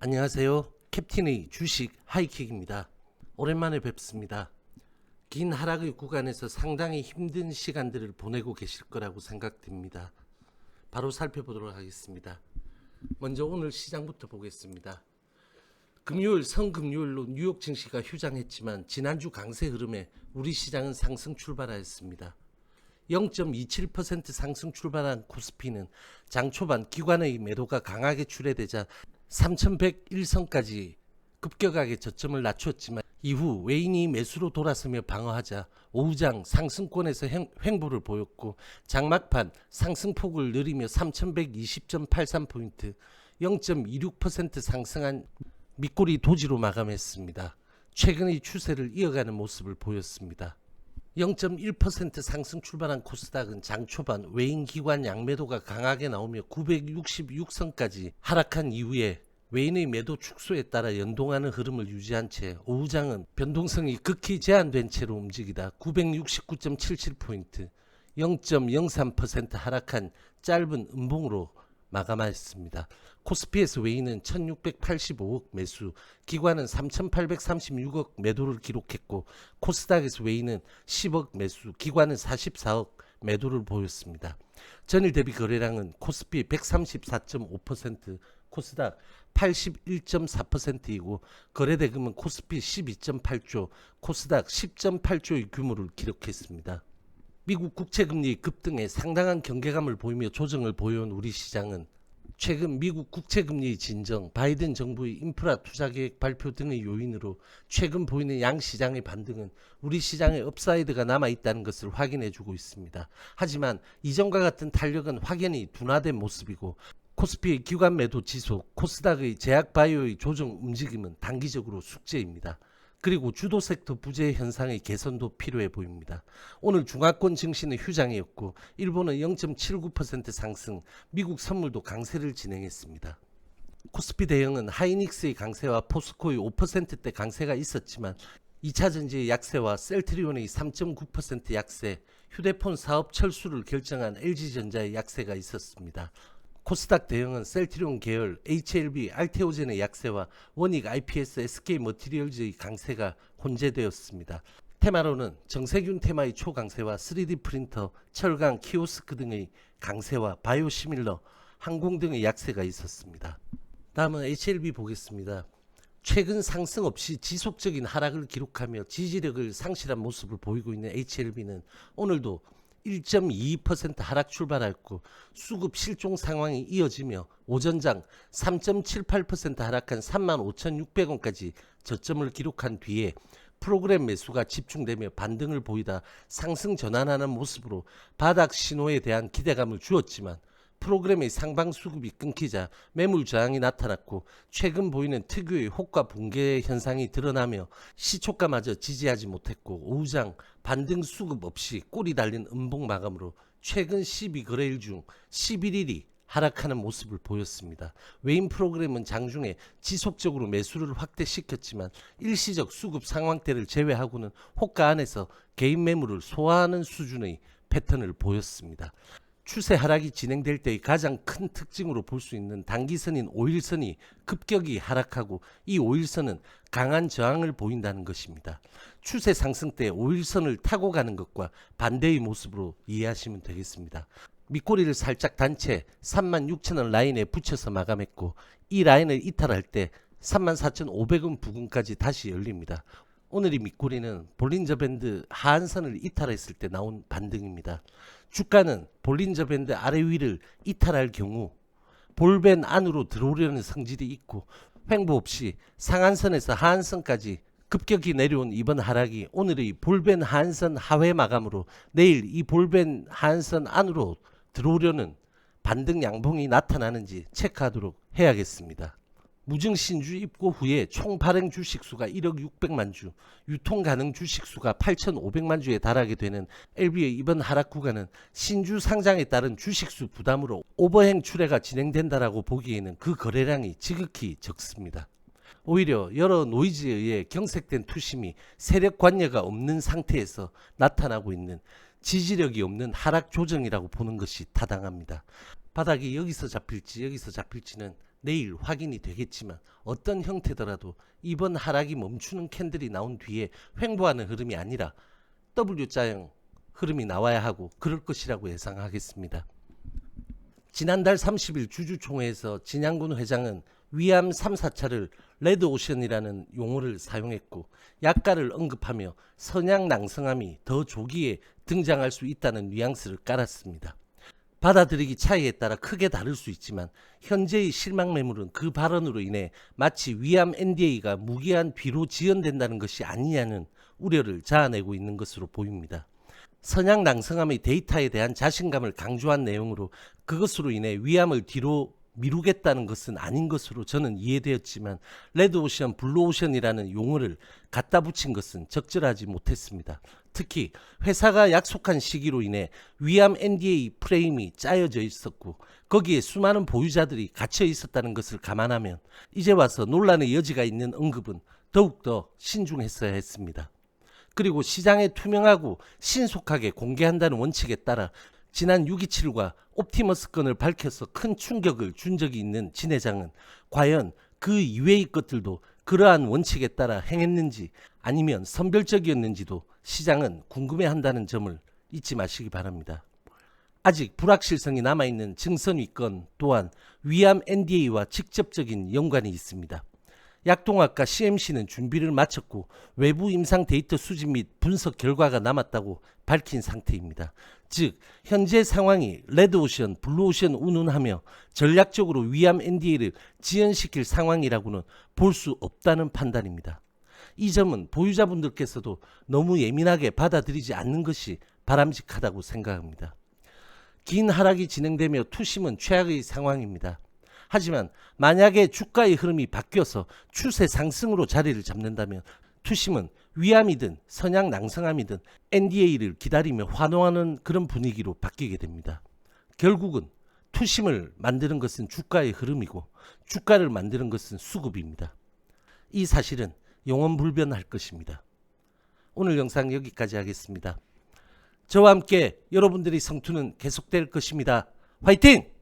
안녕하세요. 캡틴의 주식 하이킥입니다. 오랜만에 뵙습니다. 긴 하락의 구간에서 상당히 힘든 시간들을 보내고 계실 거라고 생각됩니다. 바로 살펴보도록 하겠습니다. 먼저 오늘 시장부터 보겠습니다. 금요일 성금요일로 뉴욕 증시가 휴장했지만 지난주 강세 흐름에 우리 시장은 상승 출발하였습니다. 0.27% 상승 출발한 코스피는 장 초반 기관의 매도가 강하게 출회되자 3101선까지 급격하게 저점을 낮췄지만 이후 외인이 매수로 돌아서며 방어하자 오후장 상승권에서 행, 횡보를 보였고 장막판 상승폭을 늘리며 3120.83포인트 0.26% 상승한 밑꼬리 도지로 마감했습니다. 최근의 추세를 이어가는 모습을 보였습니다. 0.1% 상승 출발한 코스닥은 장 초반 외인 기관 양매도가 강하게 나오며 966선까지 하락한 이후에 외인의 매도 축소에 따라 연동하는 흐름을 유지한 채 오후장은 변동성이 극히 제한된 채로 움직이다 969.77포인트 0.03% 하락한 짧은 음봉으로 마감하였습니다. 코스피에서 외인은 1685억 매수, 기관은 3836억 매도를 기록했고 코스닥에서 외인은 10억 매수, 기관은 44억 매도를 보였습니다. 전일 대비 거래량은 코스피 134.5%, 코스닥 81.4%이고 거래 대금은 코스피 12.8조, 코스닥 10.8조의 규모를 기록했습니다. 미국 국채금리 급등에 상당한 경계감을 보이며 조정을 보여온 우리 시장은 최근 미국 국채금리 진정, 바이든 정부의 인프라 투자 계획 발표 등의 요인으로 최근 보이는 양 시장의 반등은 우리 시장의 업사이드가 남아 있다는 것을 확인해 주고 있습니다. 하지만 이전과 같은 탄력은 확연히 둔화된 모습이고 코스피의 기관 매도 지속, 코스닥의 제약 바이오의 조정 움직임은 단기적으로 숙제입니다. 그리고 주도 섹터 부재 현상의 개선도 필요해 보입니다. 오늘 중화권 증시는 휴장이었고 일본은 0.79% 상승, 미국 선물도 강세를 진행했습니다. 코스피 대형은 하이닉스의 강세와 포스코의 5%대 강세가 있었지만 2차 전지의 약세와 셀트리온의 3.9% 약세, 휴대폰 사업 철수를 결정한 LG전자의 약세가 있었습니다. 코스닥 대형은 셀트리온 계열, HLB, 알테오젠의 약세와 원익 IPS, SK 머티리얼즈의 강세가 혼재되었습니다. 테마로는 정세균 테마의 초강세와 3D 프린터, 철강, 키오스크 등의 강세와 바이오 시밀러, 항공 등의 약세가 있었습니다. 다음은 HLB 보겠습니다. 최근 상승 없이 지속적인 하락을 기록하며 지지력을 상실한 모습을 보이고 있는 HLB는 오늘도 1.22% 하락 출발했고 수급 실종 상황이 이어지며 오전장 3.78% 하락한 35,600원까지 저점을 기록한 뒤에 프로그램 매수가 집중되며 반등을 보이다 상승 전환하는 모습으로 바닥 신호에 대한 기대감을 주었지만 프로그램의 상방 수급이 끊기자 매물 저항이 나타났고 최근 보이는 특유의 호가 붕괴 현상이 드러나며 시초가마저 지지하지 못했고 오후장 반등 수급 없이 꼬리 달린 음봉 마감으로 최근 12거래일 중 11일이 하락하는 모습을 보였습니다. 외인 프로그램은 장중에 지속적으로 매수를 확대시켰지만 일시적 수급 상황대를 제외하고는 호가 안에서 개인 매물을 소화하는 수준의 패턴을 보였습니다. 추세 하락이 진행될 때의 가장 큰 특징으로 볼 수 있는 단기선인 5일선이 급격히 하락하고 이 5일선은 강한 저항을 보인다는 것입니다. 추세 상승 때 5일선을 타고 가는 것과 반대의 모습으로 이해하시면 되겠습니다. 밑꼬리를 살짝 단채 36,000원 라인에 붙여서 마감했고 이 라인을 이탈할 때 34,500원 부근까지 다시 열립니다. 오늘의 밑꼬리는 볼린저 밴드 하한선을 이탈했을 때 나온 반등입니다. 주가는 볼린저 밴드 아래 위를 이탈할 경우 볼밴 안으로 들어오려는 성질이 있고 횡보 없이 상한선에서 하한선까지 급격히 내려온 이번 하락이 오늘의 볼밴 하한선 하회 마감으로 내일 이 볼밴 하한선 안으로 들어오려는 반등 양봉이 나타나는지 체크하도록 해야겠습니다. 무증 신주 입고 후에 총 발행 주식 수가 1억 600만 주, 유통 가능 주식 수가 8,500만 주에 달하게 되는 LB의 이번 하락 구간은 신주 상장에 따른 주식 수 부담으로 오버행 출회가 진행된다라고 보기에는 그 거래량이 지극히 적습니다. 오히려 여러 노이즈에 의해 경색된 투심이 세력 관여가 없는 상태에서 나타나고 있는 지지력이 없는 하락 조정이라고 보는 것이 타당합니다. 바닥이 여기서 잡힐지 여기서 잡힐지는 내일 확인이 되겠지만 어떤 형태더라도 이번 하락이 멈추는 캔들이 나온 뒤에 횡보하는 흐름이 아니라 W자형 흐름이 나와야 하고 그럴 것이라고 예상하겠습니다. 지난달 30일 주주총회에서 진양군 회장은 위암 3, 4차를 레드오션이라는 용어를 사용했고 약가를 언급하며 선양 낭성함이 더 조기에 등장할 수 있다는 뉘앙스를 깔았습니다. 받아들이기 차이에 따라 크게 다를 수 있지만 현재의 실망 매물은 그 발언으로 인해 마치 위암 NDA가 무기한 비로 지연된다는 것이 아니냐는 우려를 자아내고 있는 것으로 보입니다. 선양 낭성함의 데이터에 대한 자신감을 강조한 내용으로 그것으로 인해 위암을 뒤로 미루겠다는 것은 아닌 것으로 저는 이해되었지만 레드오션, 블루오션이라는 용어를 갖다 붙인 것은 적절하지 못했습니다. 특히 회사가 약속한 시기로 인해 위암 NDA 프레임이 짜여져 있었고 거기에 수많은 보유자들이 갇혀 있었다는 것을 감안하면 이제 와서 논란의 여지가 있는 언급은 더욱더 신중했어야 했습니다. 그리고 시장에 투명하고 신속하게 공개한다는 원칙에 따라 지난 627과 옵티머스 건을 밝혀서 큰 충격을 준 적이 있는 진 회장은 과연 그 이외의 것들도 그러한 원칙에 따라 행했는지 아니면 선별적이었는지도 시장은 궁금해한다는 점을 잊지 마시기 바랍니다. 아직 불확실성이 남아있는 증선위 건 또한 위암 NDA와 직접적인 연관이 있습니다. 약동학과 CMC는 준비를 마쳤고 외부 임상 데이터 수집 및 분석 결과가 남았다고 밝힌 상태입니다. 즉 현재 상황이 레드오션, 블루오션 운운하며 전략적으로 위암 NDA를 지연시킬 상황이라고는 볼 수 없다는 판단입니다. 이 점은 보유자분들께서도 너무 예민하게 받아들이지 않는 것이 바람직하다고 생각합니다. 긴 하락이 진행되며 투심은 최악의 상황입니다. 하지만 만약에 주가의 흐름이 바뀌어서 추세 상승으로 자리를 잡는다면 투심은 위암이든 선양 낭성함이든 NDA를 기다리며 환호하는 그런 분위기로 바뀌게 됩니다. 결국은 투심을 만드는 것은 주가의 흐름이고 주가를 만드는 것은 수급입니다. 이 사실은 영원 불변할 것입니다. 오늘 영상 여기까지 하겠습니다. 저와 함께 여러분들의 성투는 계속될 것입니다. 화이팅!